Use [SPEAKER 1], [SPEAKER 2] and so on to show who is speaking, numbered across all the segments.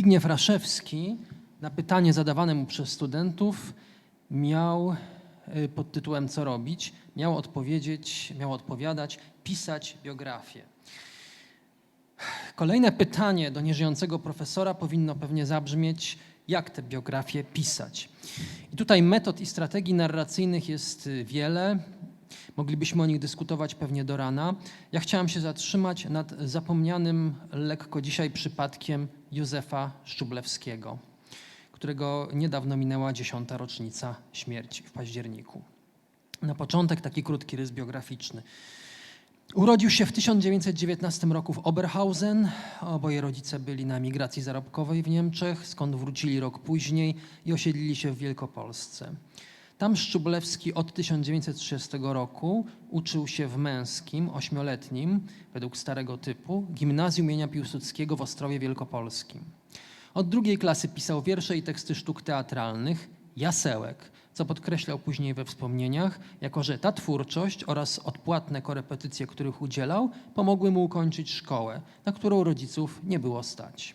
[SPEAKER 1] Zbigniew Raszewski na pytanie zadawane mu przez studentów miał y, pod tytułem Co robić? Miał odpowiedzieć, miał odpowiadać, pisać biografię. Kolejne pytanie do nieżyjącego profesora powinno pewnie zabrzmieć, jak tę biografię pisać. I tutaj metod i strategii narracyjnych jest y, wiele. Moglibyśmy o nich dyskutować pewnie do rana. Ja chciałem się zatrzymać nad zapomnianym lekko dzisiaj przypadkiem Józefa Szczublewskiego, którego niedawno minęła dziesiąta rocznica śmierci w październiku. Na początek taki krótki rys biograficzny. Urodził się w 1919 roku w Oberhausen. Oboje rodzice byli na emigracji zarobkowej w Niemczech, skąd wrócili rok później i osiedlili się w Wielkopolsce. Tam Szczublewski od 1930 roku uczył się w męskim, ośmioletnim, według starego typu, gimnazjum imienia Piłsudskiego w Ostrowie Wielkopolskim. Od drugiej klasy pisał wiersze i teksty sztuk teatralnych, jasełek, co podkreślał później we wspomnieniach, jako że ta twórczość oraz odpłatne korepetycje, których udzielał, pomogły mu ukończyć szkołę, na którą rodziców nie było stać.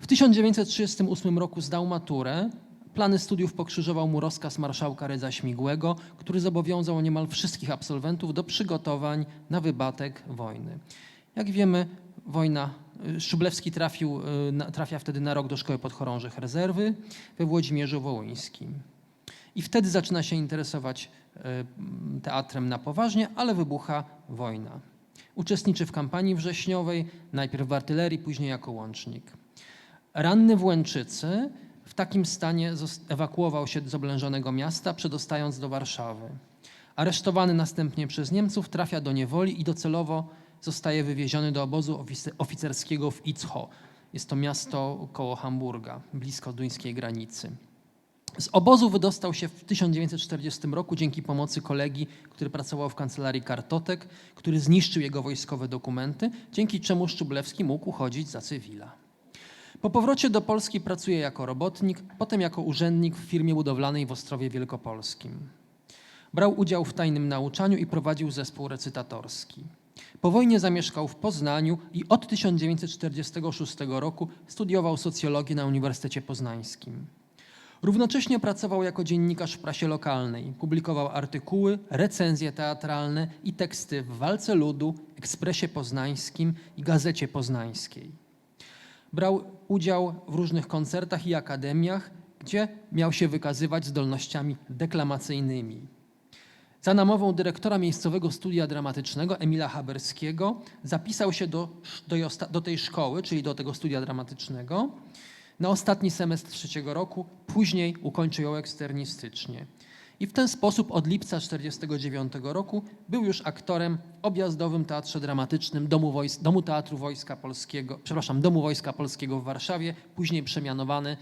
[SPEAKER 1] W 1938 roku zdał maturę. Plany studiów pokrzyżował mu rozkaz marszałka Rydza Śmigłego, który zobowiązał niemal wszystkich absolwentów do przygotowań na wybatek wojny. Jak wiemy, wojna Szczublewski trafił, y, trafia wtedy na rok do szkoły podchorążych rezerwy we Włodzimierzu Wołyńskim. I wtedy zaczyna się interesować y, teatrem na poważnie, ale wybucha wojna. Uczestniczy w kampanii wrześniowej, najpierw w artylerii, później jako łącznik. Ranny w Łęczycy w takim stanie ewakuował się z oblężonego miasta, przedostając do Warszawy. Aresztowany następnie przez Niemców trafia do niewoli i docelowo zostaje wywieziony do obozu ofice- oficerskiego w Itzho. Jest to miasto koło Hamburga, blisko duńskiej granicy. Z obozu wydostał się w 1940 roku dzięki pomocy kolegi, który pracował w kancelarii kartotek, który zniszczył jego wojskowe dokumenty, dzięki czemu Szczublewski mógł uchodzić za cywila. Po powrocie do Polski pracuje jako robotnik, potem jako urzędnik w firmie budowlanej w Ostrowie Wielkopolskim. Brał udział w tajnym nauczaniu i prowadził zespół recytatorski. Po wojnie zamieszkał w Poznaniu i od 1946 roku studiował socjologię na Uniwersytecie Poznańskim. Równocześnie pracował jako dziennikarz w prasie lokalnej. Publikował artykuły, recenzje teatralne i teksty w Walce Ludu, Ekspresie Poznańskim i Gazecie Poznańskiej. Brał udział w różnych koncertach i akademiach, gdzie miał się wykazywać zdolnościami deklamacyjnymi. Za namową dyrektora miejscowego studia dramatycznego Emila Haberskiego zapisał się do, do, do tej szkoły, czyli do tego studia dramatycznego, na ostatni semestr trzeciego roku, później ukończył ją eksternistycznie. I w ten sposób od lipca 1949 roku był już aktorem w objazdowym teatrze dramatycznym Domu, Wojs- Domu Teatru Wojska Polskiego, przepraszam, Domu Wojska Polskiego w Warszawie, później przemianowany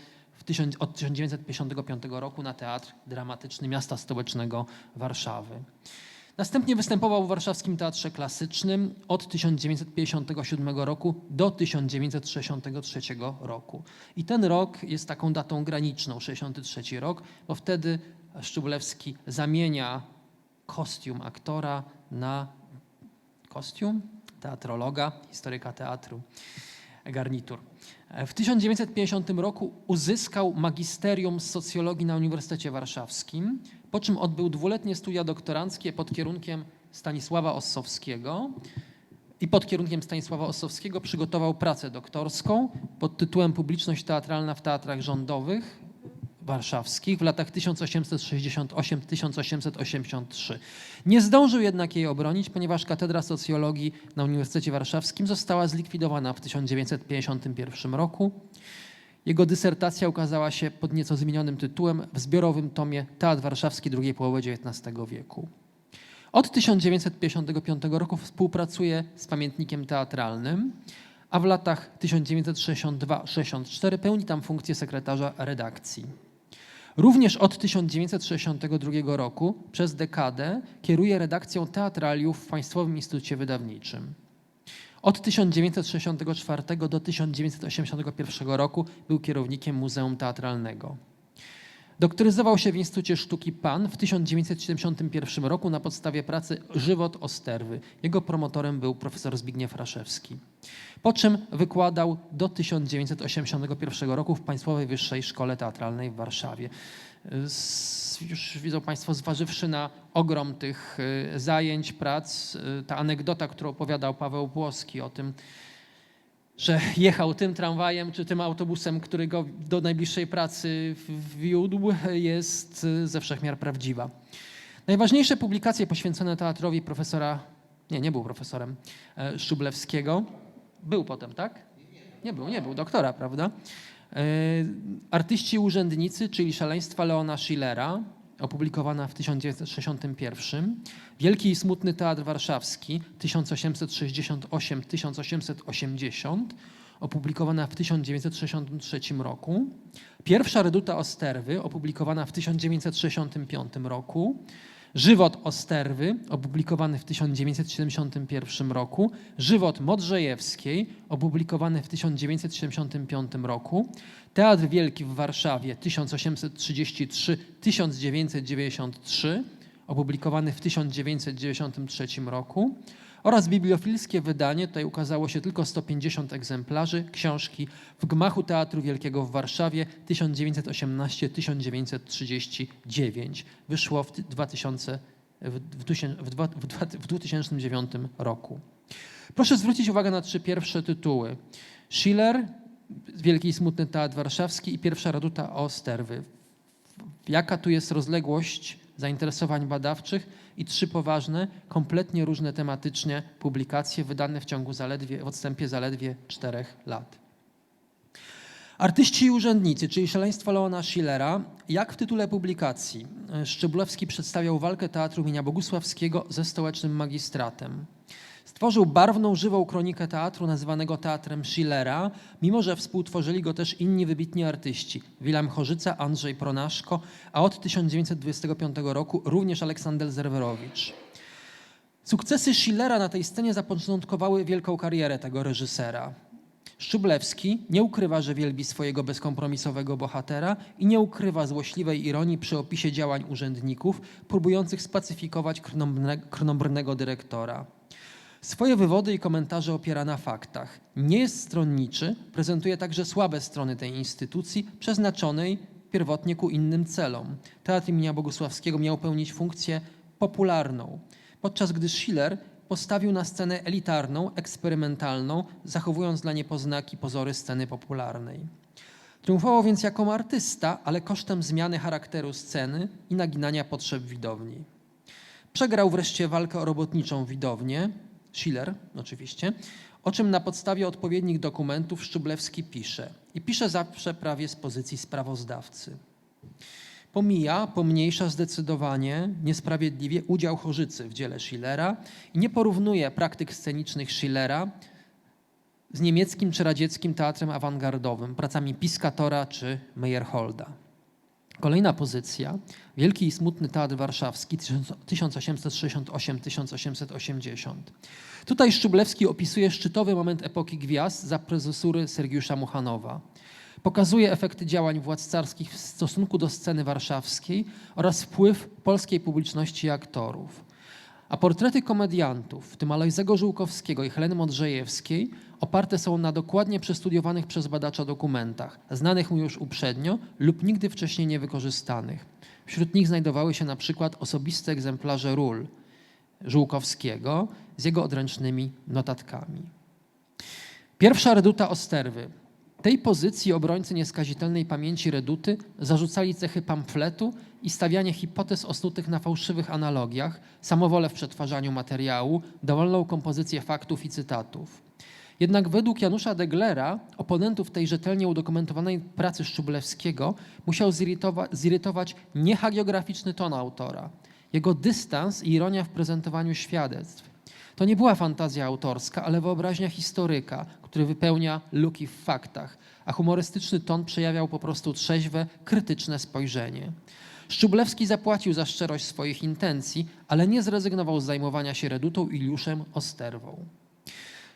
[SPEAKER 1] tysiąc, od 1955 roku na Teatr Dramatyczny Miasta Stołecznego Warszawy. Następnie występował w Warszawskim Teatrze Klasycznym od 1957 roku do 1963 roku. I ten rok jest taką datą graniczną, 63 rok, bo wtedy Szczublewski zamienia kostium aktora na kostium teatrologa, historyka teatru, garnitur. W 1950 roku uzyskał magisterium z socjologii na Uniwersytecie Warszawskim, po czym odbył dwuletnie studia doktoranckie pod kierunkiem Stanisława Ossowskiego i pod kierunkiem Stanisława Ossowskiego przygotował pracę doktorską pod tytułem Publiczność teatralna w teatrach rządowych warszawskich w latach 1868-1883. Nie zdążył jednak jej obronić, ponieważ Katedra Socjologii na Uniwersytecie Warszawskim została zlikwidowana w 1951 roku. Jego dysertacja ukazała się pod nieco zmienionym tytułem w zbiorowym tomie Teatr Warszawski drugiej połowy XIX wieku. Od 1955 roku współpracuje z pamiętnikiem teatralnym, a w latach 1962-64 pełni tam funkcję sekretarza redakcji. Również od 1962 roku przez dekadę kieruje redakcją teatraliów w Państwowym Instytucie Wydawniczym. Od 1964 do 1981 roku był kierownikiem Muzeum Teatralnego. Doktoryzował się w Instytucie Sztuki PAN w 1971 roku na podstawie pracy Żywot Osterwy. Jego promotorem był profesor Zbigniew Raszewski. Po czym wykładał do 1981 roku w Państwowej Wyższej Szkole Teatralnej w Warszawie. Już widzą Państwo, zważywszy na ogrom tych y, zajęć, prac, y, ta anegdota, którą opowiadał Paweł Płoski o tym, że jechał tym tramwajem czy tym autobusem, który go do najbliższej pracy wiódł, jest y, ze wszechmiar prawdziwa. Najważniejsze publikacje poświęcone teatrowi profesora, nie, nie był profesorem, e, Szublewskiego, był potem, tak? Nie był, nie był, doktora, prawda? E, Artyści urzędnicy, czyli Szaleństwa Leona Schillera, opublikowana w 1961. Wielki i smutny Teatr Warszawski 1868-1880, opublikowana w 1963 roku. Pierwsza Reduta Osterwy, opublikowana w 1965 roku. Żywot Osterwy, opublikowany w 1971 roku. Żywot Modrzejewskiej, opublikowany w 1975 roku. Teatr Wielki w Warszawie 1833-1993, opublikowany w 1993 roku. Oraz bibliofilskie wydanie, tutaj ukazało się tylko 150 egzemplarzy książki w gmachu Teatru Wielkiego w Warszawie 1918-1939. Wyszło w 2000, w, w, dusie- w, dwa- w, dwa- w 2009 roku. Proszę zwrócić uwagę na trzy pierwsze tytuły. Schiller, Wielki i Smutny Teatr Warszawski i Pierwsza Reduta Osterwy. Jaka tu jest rozległość zainteresowań badawczych i trzy poważne, kompletnie różne tematycznie publikacje wydane w ciągu zaledwie, w odstępie zaledwie czterech lat. Artyści i urzędnicy, czyli szaleństwo Leona Schillera, jak w tytule publikacji, Szczeblewski przedstawiał walkę teatru imienia Bogusławskiego ze stołecznym magistratem. Stworzył barwną, żywą kronikę teatru nazywanego teatrem Schillera, mimo że współtworzyli go też inni wybitni artyści, Wilhelm Chorzyca, Andrzej Pronaszko, a od 1925 roku również Aleksander Zerwerowicz. Sukcesy Schillera na tej scenie zapoczątkowały wielką karierę tego reżysera. Szczublewski nie ukrywa, że wielbi swojego bezkompromisowego bohatera i nie ukrywa złośliwej ironii przy opisie działań urzędników próbujących spacyfikować krnąbrne- krnąbrnego dyrektora. Swoje wywody i komentarze opiera na faktach. Nie jest stronniczy, prezentuje także słabe strony tej instytucji, przeznaczonej pierwotnie ku innym celom. Teatr imienia Bogusławskiego miał pełnić funkcję popularną, podczas gdy Schiller postawił na scenę elitarną, eksperymentalną, zachowując dla niepoznaki pozory sceny popularnej. Triumfował więc jako artysta, ale kosztem zmiany charakteru sceny i naginania potrzeb widowni. Przegrał wreszcie walkę o robotniczą widownię, Schiller oczywiście, o czym na podstawie odpowiednich dokumentów Szczublewski pisze. I pisze zawsze prawie z pozycji sprawozdawcy. Pomija, pomniejsza zdecydowanie, niesprawiedliwie udział Chorzycy w dziele Schillera i nie porównuje praktyk scenicznych Schillera z niemieckim czy radzieckim teatrem awangardowym, pracami Piscatora czy Meyerholda. Kolejna pozycja, Wielki i Smutny Teatr Warszawski 1868-1880. Tutaj Szczublewski opisuje szczytowy moment epoki gwiazd za prezesury Sergiusza Muchanowa. Pokazuje efekty działań władz carskich w stosunku do sceny warszawskiej oraz wpływ polskiej publiczności i aktorów. A portrety komediantów, w tym Alojzego Żółkowskiego i Heleny Modrzejewskiej, oparte są na dokładnie przestudiowanych przez badacza dokumentach, znanych mu już uprzednio lub nigdy wcześniej niewykorzystanych. Wśród nich znajdowały się na przykład osobiste egzemplarze ról Żółkowskiego z jego odręcznymi notatkami. Pierwsza reduta Osterwy. Tej pozycji obrońcy nieskazitelnej pamięci reduty zarzucali cechy pamfletu i stawianie hipotez osnutych na fałszywych analogiach, samowolę w przetwarzaniu materiału, dowolną kompozycję faktów i cytatów. Jednak według Janusza Deglera, oponentów tej rzetelnie udokumentowanej pracy Szczublewskiego, musiał zirytowa- zirytować nie hagiograficzny ton autora, jego dystans i ironia w prezentowaniu świadectw. To nie była fantazja autorska, ale wyobraźnia historyka, który wypełnia luki w faktach, a humorystyczny ton przejawiał po prostu trzeźwe, krytyczne spojrzenie. Szczublewski zapłacił za szczerość swoich intencji, ale nie zrezygnował z zajmowania się redutą Iliuszem Osterwą.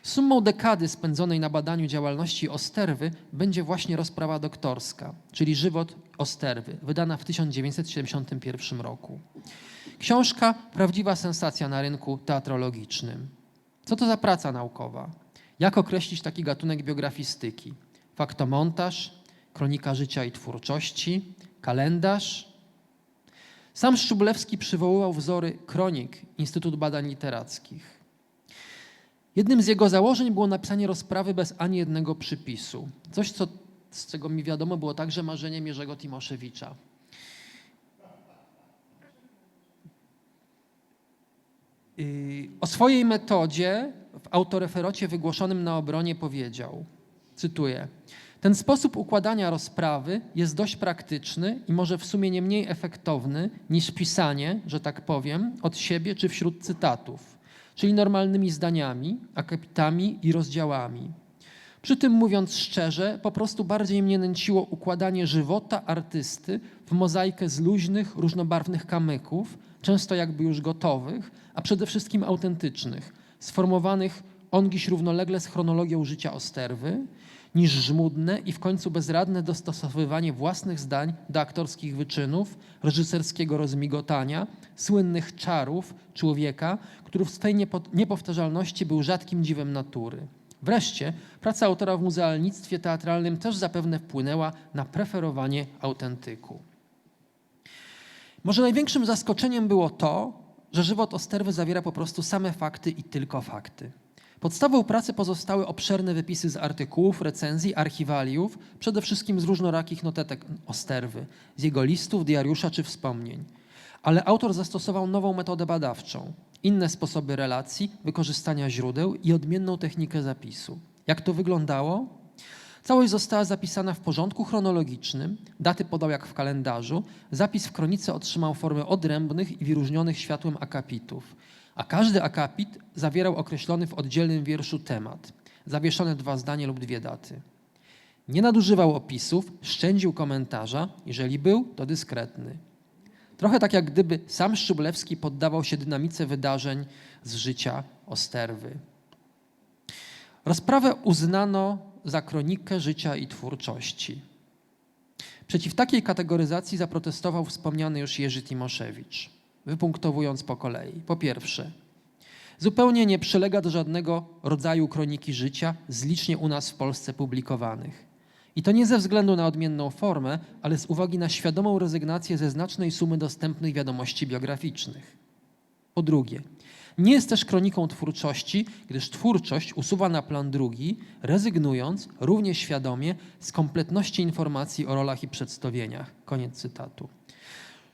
[SPEAKER 1] Sumą dekady spędzonej na badaniu działalności Osterwy będzie właśnie rozprawa doktorska, czyli Żywot Osterwy, wydana w 1971 roku. Książka prawdziwa sensacja na rynku teatrologicznym. Co to za praca naukowa? Jak określić taki gatunek biografistyki? Faktomontaż, kronika życia i twórczości, kalendarz? Sam Szczublewski przywoływał wzory kronik Instytut Badań Literackich. Jednym z jego założeń było napisanie rozprawy bez ani jednego przypisu. Coś, co, z czego mi wiadomo, było także marzeniem Jerzego Timoszewicza. O swojej metodzie w autoreferocie wygłoszonym na obronie powiedział, cytuję, ten sposób układania rozprawy jest dość praktyczny i może w sumie nie mniej efektowny niż pisanie, że tak powiem, od siebie czy wśród cytatów, czyli normalnymi zdaniami, akapitami i rozdziałami. Przy tym mówiąc szczerze, po prostu bardziej mnie nęciło układanie żywota artysty w mozaikę z luźnych, różnobarwnych kamyków, często jakby już gotowych, a przede wszystkim autentycznych, sformowanych ongiś równolegle z chronologią życia Osterwy, niż żmudne i w końcu bezradne dostosowywanie własnych zdań do aktorskich wyczynów, reżyserskiego rozmigotania, słynnych czarów człowieka, który w swej niepo- niepowtarzalności był rzadkim dziwem natury. Wreszcie praca autora w muzealnictwie teatralnym też zapewne wpłynęła na preferowanie autentyku. Może największym zaskoczeniem było to, że żywot Osterwy zawiera po prostu same fakty i tylko fakty. Podstawą pracy pozostały obszerne wypisy z artykułów, recenzji, archiwaliów, przede wszystkim z różnorakich notetek Osterwy, z jego listów, diariusza czy wspomnień. Ale autor zastosował nową metodę badawczą, inne sposoby relacji, wykorzystania źródeł i odmienną technikę zapisu. Jak to wyglądało? Całość została zapisana w porządku chronologicznym, daty podał jak w kalendarzu, zapis w kronice otrzymał formę odrębnych i wyróżnionych światłem akapitów, a każdy akapit zawierał określony w oddzielnym wierszu temat, zawieszone dwa zdania lub dwie daty. Nie nadużywał opisów, szczędził komentarza, jeżeli był, to dyskretny. Trochę tak jak gdyby sam Szczublewski poddawał się dynamice wydarzeń z życia Osterwy. Rozprawę uznano za kronikę życia i twórczości. Przeciw takiej kategoryzacji zaprotestował wspomniany już Jerzy Timoszewicz, wypunktowując po kolei. Po pierwsze, zupełnie nie przylega do żadnego rodzaju kroniki życia z licznie u nas w Polsce publikowanych. I to nie ze względu na odmienną formę, ale z uwagi na świadomą rezygnację ze znacznej sumy dostępnych wiadomości biograficznych. Po drugie, nie jest też kroniką twórczości, gdyż twórczość usuwa na plan drugi, rezygnując równie świadomie z kompletności informacji o rolach i przedstawieniach. Koniec cytatu.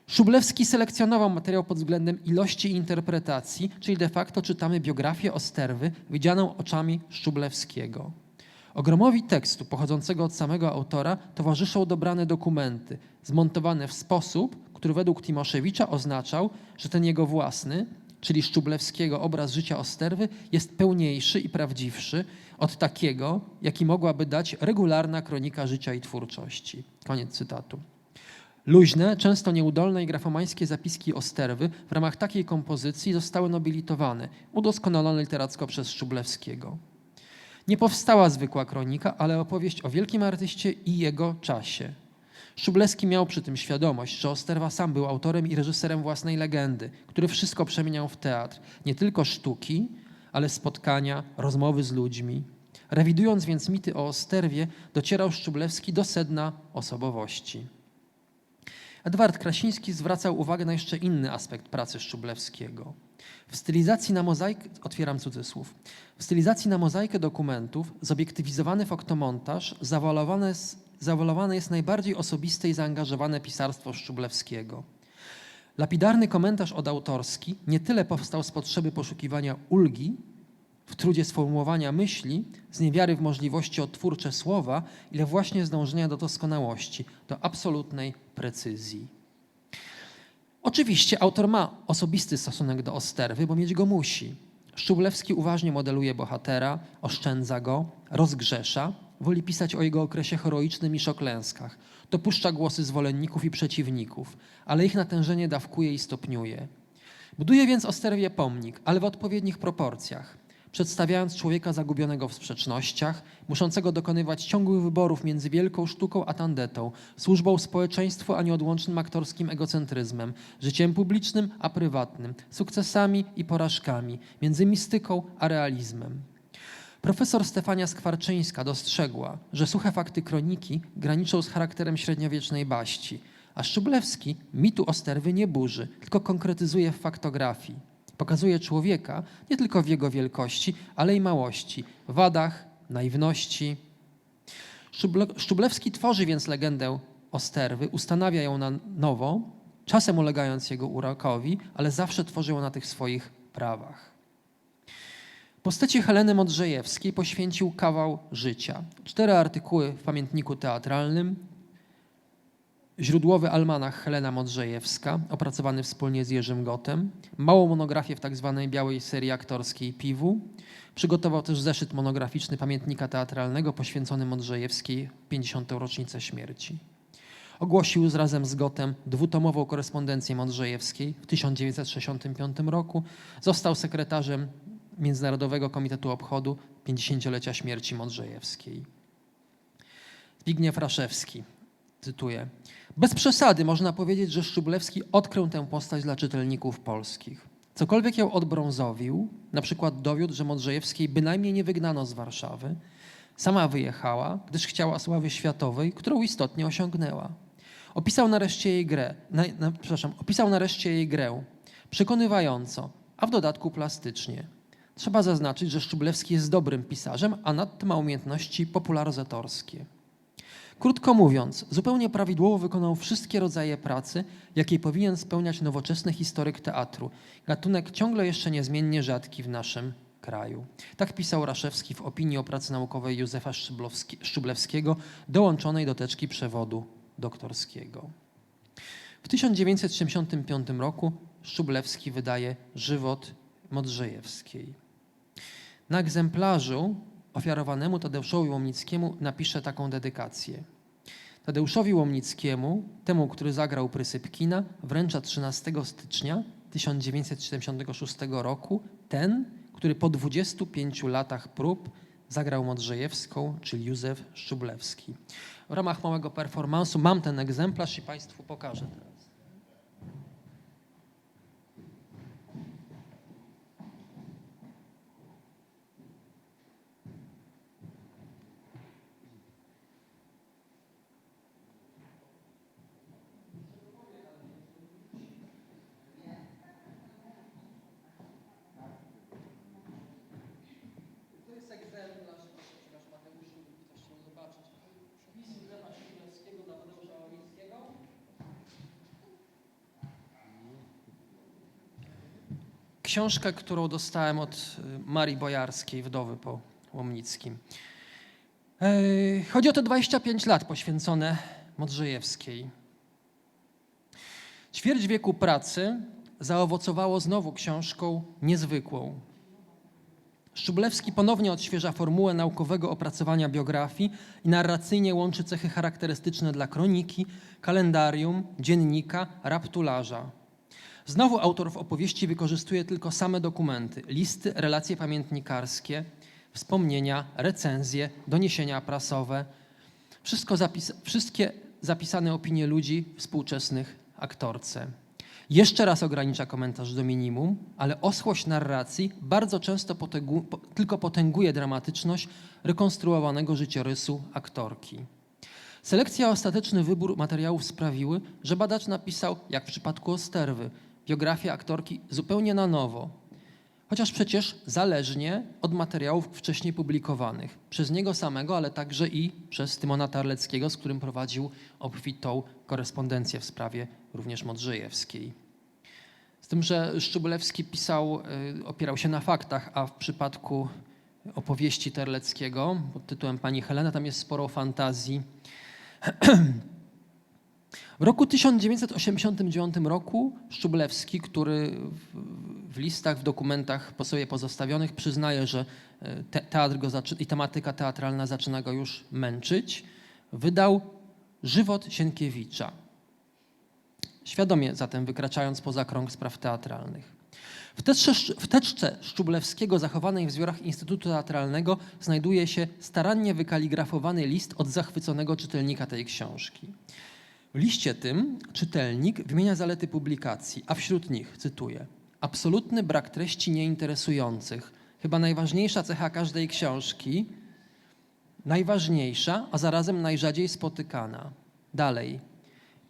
[SPEAKER 1] Szublewski selekcjonował materiał pod względem ilości i interpretacji, czyli de facto czytamy biografię Osterwy widzianą oczami Szublewskiego. Ogromowi tekstu pochodzącego od samego autora towarzyszą dobrane dokumenty, zmontowane w sposób, który według Timoszewicza oznaczał, że ten jego własny, czyli Szczublewskiego obraz życia Osterwy jest pełniejszy i prawdziwszy od takiego, jaki mogłaby dać regularna kronika życia i twórczości. Koniec cytatu. Luźne, często nieudolne i grafomańskie zapiski Osterwy w ramach takiej kompozycji zostały nobilitowane, udoskonalone literacko przez Szczublewskiego. Nie powstała zwykła kronika, ale opowieść o wielkim artyście i jego czasie. Szczublewski miał przy tym świadomość, że Osterwa sam był autorem i reżyserem własnej legendy, który wszystko przemieniał w teatr. Nie tylko sztuki, ale spotkania, rozmowy z ludźmi. Rewidując więc mity o Osterwie, docierał Szczublewski do sedna osobowości. Edward Krasiński zwracał uwagę na jeszcze inny aspekt pracy Szczublewskiego. W stylizacji na mozaikę, otwieram cudzysłów, w stylizacji na mozaikę dokumentów zobiektywizowany foktomontaż zawalowane jest, zawalowane jest najbardziej osobiste i zaangażowane pisarstwo Szczublewskiego. Lapidarny komentarz odautorski nie tyle powstał z potrzeby poszukiwania ulgi w trudzie sformułowania myśli, z niewiary w możliwości odtwórcze słowa, ile właśnie z dążenia do doskonałości, do absolutnej precyzji. Oczywiście autor ma osobisty stosunek do Osterwy, bo mieć go musi. Szczublewski uważnie modeluje bohatera, oszczędza go, rozgrzesza, woli pisać o jego okresie heroicznym i szoklęskach. Dopuszcza głosy zwolenników i przeciwników, ale ich natężenie dawkuje i stopniuje. Buduje więc Osterwie pomnik, ale w odpowiednich proporcjach. przedstawiając człowieka zagubionego w sprzecznościach, muszącego dokonywać ciągłych wyborów między wielką sztuką a tandetą, służbą społeczeństwu a nieodłącznym aktorskim egocentryzmem, życiem publicznym a prywatnym, sukcesami i porażkami, między mistyką a realizmem. Profesor Stefania Skwarczyńska dostrzegła, że suche fakty kroniki graniczą z charakterem średniowiecznej baści, a Szczublewski mitu Osterwy nie burzy, tylko konkretyzuje w faktografii. Pokazuje człowieka nie tylko w jego wielkości, ale i małości, wadach, naiwności. Szczuble- Szczublewski tworzy więc legendę Osterwy, ustanawia ją na nowo, czasem ulegając jego urokowi, ale zawsze tworzy ją na tych swoich prawach. Postaci Heleny Modrzejewskiej poświęcił kawał życia. Cztery artykuły w pamiętniku teatralnym, źródłowy almanach Helena Modrzejewska, opracowany wspólnie z Jerzym Gotem, małą monografię w tzw. białej serii aktorskiej Piwu. Przygotował też zeszyt monograficzny pamiętnika teatralnego poświęcony Modrzejewskiej w 50. rocznicę śmierci. Ogłosił z razem z Gotem dwutomową korespondencję Modrzejewskiej w 1965 roku. Został sekretarzem Międzynarodowego Komitetu Obchodu 50-lecia śmierci Modrzejewskiej. Zbigniew Raszewski, cytuję. Bez przesady można powiedzieć, że Szczublewski odkrył tę postać dla czytelników polskich. Cokolwiek ją odbrązowił, na przykład dowiódł, że Modrzejewskiej bynajmniej nie wygnano z Warszawy, sama wyjechała, gdyż chciała sławy światowej, którą istotnie osiągnęła. Opisał nareszcie jej grę, na, na, przepraszam, opisał nareszcie jej grę, przekonywająco, a w dodatku plastycznie. Trzeba zaznaczyć, że Szczublewski jest dobrym pisarzem, a nadto ma umiejętności popularyzatorskie. Krótko mówiąc, zupełnie prawidłowo wykonał wszystkie rodzaje pracy, jakie powinien spełniać nowoczesny historyk teatru. Gatunek ciągle jeszcze niezmiennie rzadki w naszym kraju. Tak pisał Raszewski w opinii o pracy naukowej Józefa Szczublewskiego, dołączonej do teczki przewodu doktorskiego. W 1975 roku Szczublewski wydaje Żywot Modrzejewskiej. Na egzemplarzu ofiarowanemu Tadeuszowi Łomnickiemu napisze taką dedykację. Tadeuszowi Łomnickiemu, temu, który zagrał Prysypkina, wręcza 13 stycznia 1976 roku ten, który po 25 latach prób zagrał Modrzejewską, czyli Józef Szczublewski. W ramach małego performansu mam ten egzemplarz i Państwu pokażę teraz. To jest egzemplarz, przepraszam Mateuszu, ktoś chciał zobaczyć. Wpis Józefa Szczublewskiego dla Tadeusza Łomnickiego. Książkę, którą dostałem od y, Marii Bojarskiej, wdowy po Łomnickim. Ej, Chodzi o te 25 lat poświęcone Modrzejewskiej. Ćwierć wieku pracy zaowocowało znowu książką niezwykłą, Szczublewski ponownie odświeża formułę naukowego opracowania biografii i narracyjnie łączy cechy charakterystyczne dla kroniki, kalendarium, dziennika, raptularza. Znowu autor w opowieści wykorzystuje tylko same dokumenty, listy, relacje pamiętnikarskie, wspomnienia, recenzje, doniesienia prasowe. Zapis wszystkie zapisane opinie ludzi współczesnych aktorce. Jeszcze raz ogranicza komentarz do minimum, ale oschłość narracji bardzo często potęgu, po, tylko potęguje dramatyczność rekonstruowanego życiorysu aktorki. Selekcja i ostateczny wybór materiałów sprawiły, że badacz napisał, jak w przypadku Osterwy, biografię aktorki zupełnie na nowo, chociaż przecież zależnie od materiałów wcześniej publikowanych przez niego samego, ale także i przez Tymona Tarleckiego, z którym prowadził obfitą korespondencję w sprawie również Modrzejewskiej. Z tym, że Szczublewski pisał, y, opierał się na faktach, a w przypadku opowieści Terleckiego pod tytułem Pani Helena tam jest sporo fantazji. W roku 1989 roku Szczublewski, który w, listach, w dokumentach po sobie pozostawionych przyznaje, że e, te, teatr go i tematyka teatralna zaczyna go już męczyć, wydał Żywot Sienkiewicza. Świadomie zatem wykraczając poza krąg spraw teatralnych. W teczce, w teczce Szczublewskiego zachowanej w zbiorach Instytutu Teatralnego znajduje się starannie wykaligrafowany list od zachwyconego czytelnika tej książki. W liście tym czytelnik wymienia zalety publikacji, a wśród nich, cytuję, absolutny brak treści nieinteresujących, chyba najważniejsza cecha każdej książki, najważniejsza, a zarazem najrzadziej spotykana. Dalej,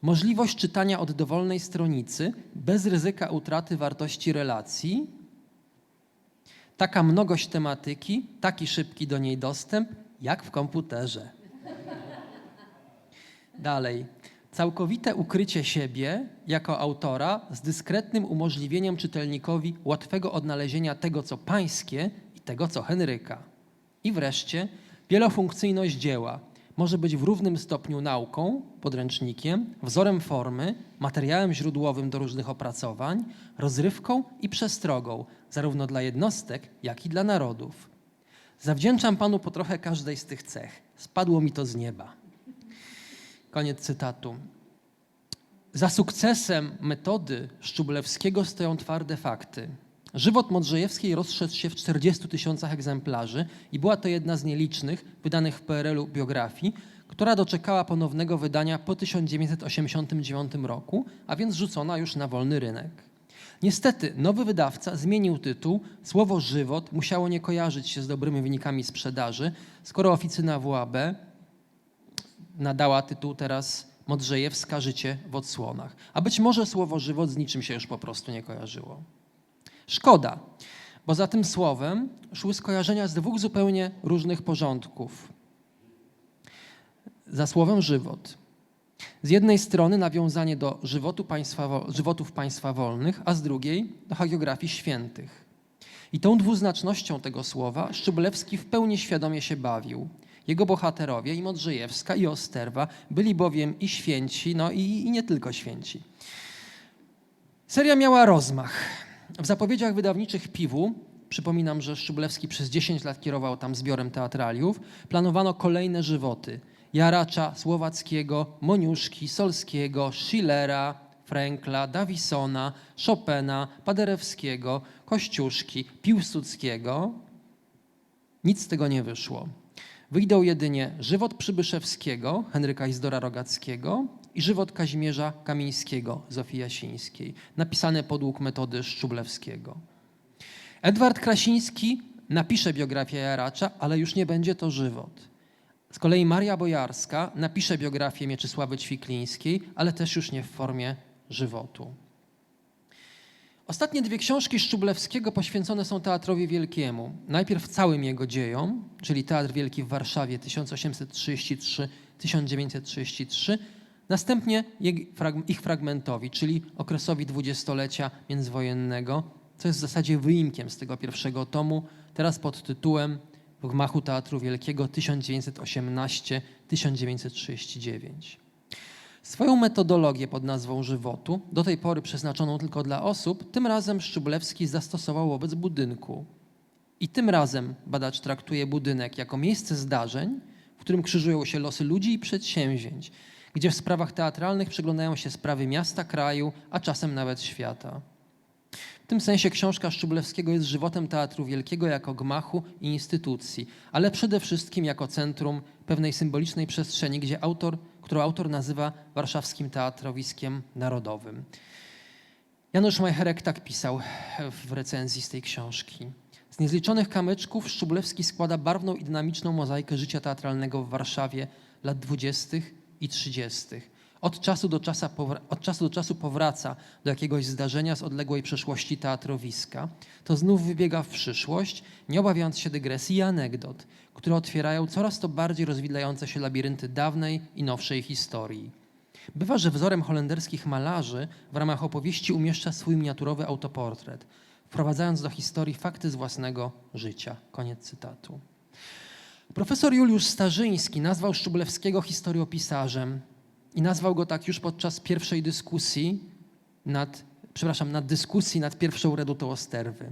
[SPEAKER 1] możliwość czytania od dowolnej stronicy bez ryzyka utraty wartości relacji, taka mnogość tematyki, taki szybki do niej dostęp, jak w komputerze. Dalej. Całkowite ukrycie siebie jako autora z dyskretnym umożliwieniem czytelnikowi łatwego odnalezienia tego, co pańskie i tego, co Henryka. I wreszcie wielofunkcyjność dzieła może być w równym stopniu nauką, podręcznikiem, wzorem formy, materiałem źródłowym do różnych opracowań, rozrywką i przestrogą, zarówno dla jednostek, jak i dla narodów. Zawdzięczam panu po trochę każdej z tych cech. Spadło mi to z nieba. Koniec cytatu. Za sukcesem metody Szczublewskiego stoją twarde fakty. Żywot Modrzejewskiej rozszedł się w 40 tysiącach egzemplarzy i była to jedna z nielicznych wydanych w PRL-u biografii, która doczekała ponownego wydania po 1989 roku, a więc rzucona już na wolny rynek. Niestety nowy wydawca zmienił tytuł. Słowo żywot musiało nie kojarzyć się z dobrymi wynikami sprzedaży, skoro oficyna WAB nadała tytuł teraz Modrzejewska Życie w odsłonach. A być może słowo żywot z niczym się już po prostu nie kojarzyło. Szkoda, bo za tym słowem szły skojarzenia z dwóch zupełnie różnych porządków. Za słowem żywot. Z jednej strony nawiązanie do żywotu państwa, wo- żywotów państwa wolnych, a z drugiej do hagiografii świętych. I tą dwuznacznością tego słowa Szczublewski w pełni świadomie się bawił. Jego bohaterowie, i Modrzejewska, i Osterwa, byli bowiem i święci, no i, i nie tylko święci. Seria miała rozmach. W zapowiedziach wydawniczych Piwu, przypominam, że Szczublewski przez 10 lat kierował tam zbiorem teatraliów, planowano kolejne żywoty. Jaracza, Słowackiego, Moniuszki, Solskiego, Schillera, Frankla, Davisona, Chopina, Paderewskiego, Kościuszki, Piłsudskiego. Nic z tego nie wyszło. Wyjdą jedynie żywot Przybyszewskiego, Henryka Izdora Rogackiego i żywot Kazimierza Kamińskiego, Zofii Jasińskiej, napisane podług metody Szczublewskiego. Edward Krasiński napisze biografię Jaracza, ale już nie będzie to żywot. Z kolei Maria Bojarska napisze biografię Mieczysławy Ćwiklińskiej, ale też już nie w formie żywotu. Ostatnie dwie książki Szczublewskiego poświęcone są Teatrowi Wielkiemu. Najpierw całym jego dziejom, czyli Teatr Wielki w Warszawie 1833-1933, następnie ich fragmentowi, czyli okresowi dwudziestolecia międzywojennego, co jest w zasadzie wyimkiem z tego pierwszego tomu, teraz pod tytułem W gmachu Teatru Wielkiego 1918-1939. Swoją metodologię pod nazwą żywotu, do tej pory przeznaczoną tylko dla osób, tym razem Szczublewski zastosował wobec budynku. I tym razem badacz traktuje budynek jako miejsce zdarzeń, w którym krzyżują się losy ludzi i przedsięwzięć, gdzie w sprawach teatralnych przeglądają się sprawy miasta, kraju, a czasem nawet świata. W tym sensie książka Szczublewskiego jest żywotem Teatru Wielkiego jako gmachu i instytucji, ale przede wszystkim jako centrum pewnej symbolicznej przestrzeni, gdzie autor, którą autor nazywa warszawskim teatrowiskiem narodowym. Janusz Majcherek tak pisał w recenzji z tej książki. Z niezliczonych kamyczków Szczublewski składa barwną i dynamiczną mozaikę życia teatralnego w Warszawie lat 20. i 30. Od czasu, do powra- od czasu do czasu powraca do jakiegoś zdarzenia z odległej przeszłości teatrowiska. To znów wybiega w przyszłość, nie obawiając się dygresji i anegdot, które otwierają coraz to bardziej rozwidlające się labirynty dawnej i nowszej historii. Bywa, że wzorem holenderskich malarzy w ramach opowieści umieszcza swój miniaturowy autoportret, wprowadzając do historii fakty z własnego życia. Koniec cytatu. Profesor Juliusz Starzyński nazwał Szczublewskiego historiopisarzem i nazwał go tak już podczas pierwszej dyskusji nad, przepraszam, nad dyskusji nad pierwszą redutą Osterwy.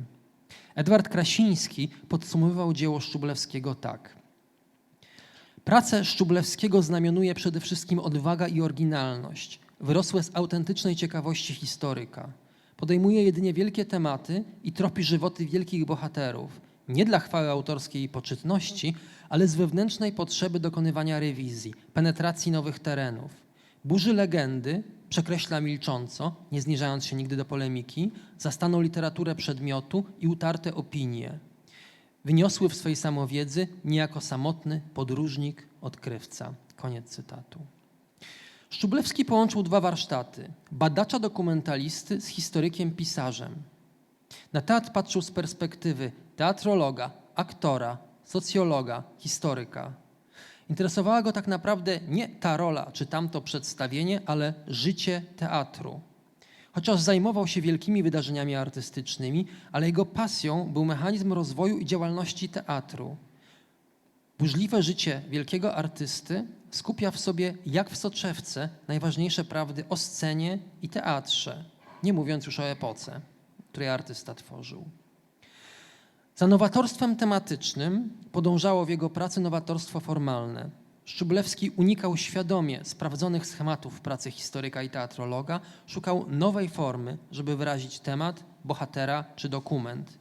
[SPEAKER 1] Edward Krasiński podsumowywał dzieło Szczublewskiego tak. Pracę Szczublewskiego znamionuje przede wszystkim odwaga i oryginalność, wyrosłe z autentycznej ciekawości historyka. Podejmuje jedynie wielkie tematy i tropi żywoty wielkich bohaterów. Nie dla chwały autorskiej i poczytności, ale z wewnętrznej potrzeby dokonywania rewizji, penetracji nowych terenów. Burzy legendy, przekreśla milcząco, nie zniżając się nigdy do polemiki, zastaną literaturę przedmiotu i utarte opinie. Wyniosły w swej samowiedzy niejako samotny podróżnik, odkrywca. Koniec cytatu. Szczublewski połączył dwa warsztaty: badacza dokumentalisty z historykiem pisarzem. Na teatr patrzył z perspektywy teatrologa, aktora, socjologa, historyka. Interesowała go tak naprawdę nie ta rola czy tamto przedstawienie, ale życie teatru. Chociaż zajmował się wielkimi wydarzeniami artystycznymi, ale jego pasją był mechanizm rozwoju i działalności teatru. Burzliwe życie wielkiego artysty skupia w sobie, jak w soczewce, najważniejsze prawdy o scenie i teatrze, nie mówiąc już o epoce, której artysta tworzył. Za nowatorstwem tematycznym podążało w jego pracy nowatorstwo formalne. Szczublewski unikał świadomie sprawdzonych schematów pracy historyka i teatrologa, szukał nowej formy, żeby wyrazić temat, bohatera czy dokument.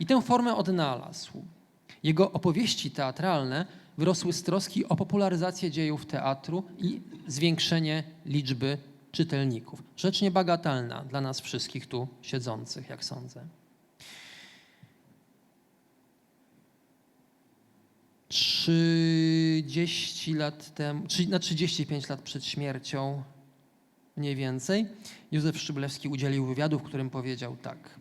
[SPEAKER 1] I tę formę odnalazł. Jego opowieści teatralne wyrosły z troski o popularyzację dziejów teatru i zwiększenie liczby czytelników. Rzecz niebagatelna dla nas wszystkich tu siedzących, jak sądzę. 30 lat temu, na 35 lat przed śmiercią, mniej więcej, Józef Szczyblewski udzielił wywiadu, w którym powiedział tak.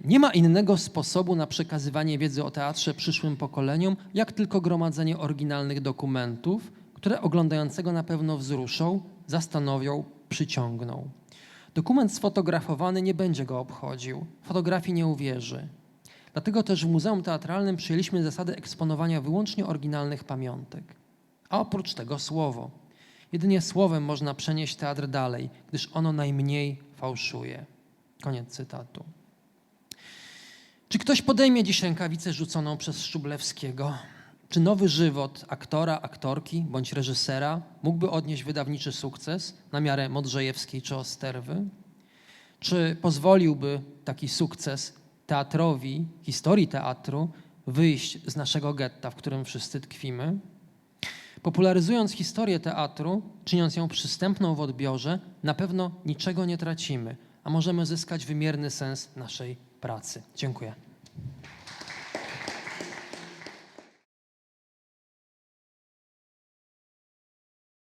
[SPEAKER 1] Nie ma innego sposobu na przekazywanie wiedzy o teatrze przyszłym pokoleniom, jak tylko gromadzenie oryginalnych dokumentów, które oglądającego na pewno wzruszą, zastanowią, przyciągną. Dokument sfotografowany nie będzie go obchodził, fotografii nie uwierzy. Dlatego też w Muzeum Teatralnym przyjęliśmy zasadę eksponowania wyłącznie oryginalnych pamiątek. A oprócz tego słowo. Jedynie słowem można przenieść teatr dalej, gdyż ono najmniej fałszuje. Koniec cytatu. Czy ktoś podejmie dziś rękawicę rzuconą przez Szczublewskiego? Czy nowy żywot aktora, aktorki bądź reżysera mógłby odnieść wydawniczy sukces na miarę Modrzejewskiej czy Osterwy? Czy pozwoliłby taki sukces teatrowi, historii teatru wyjść z naszego getta, w którym wszyscy tkwimy? Popularyzując historię teatru, czyniąc ją przystępną w odbiorze, na pewno niczego nie tracimy, a możemy zyskać wymierny sens naszej pracy. Dziękuję.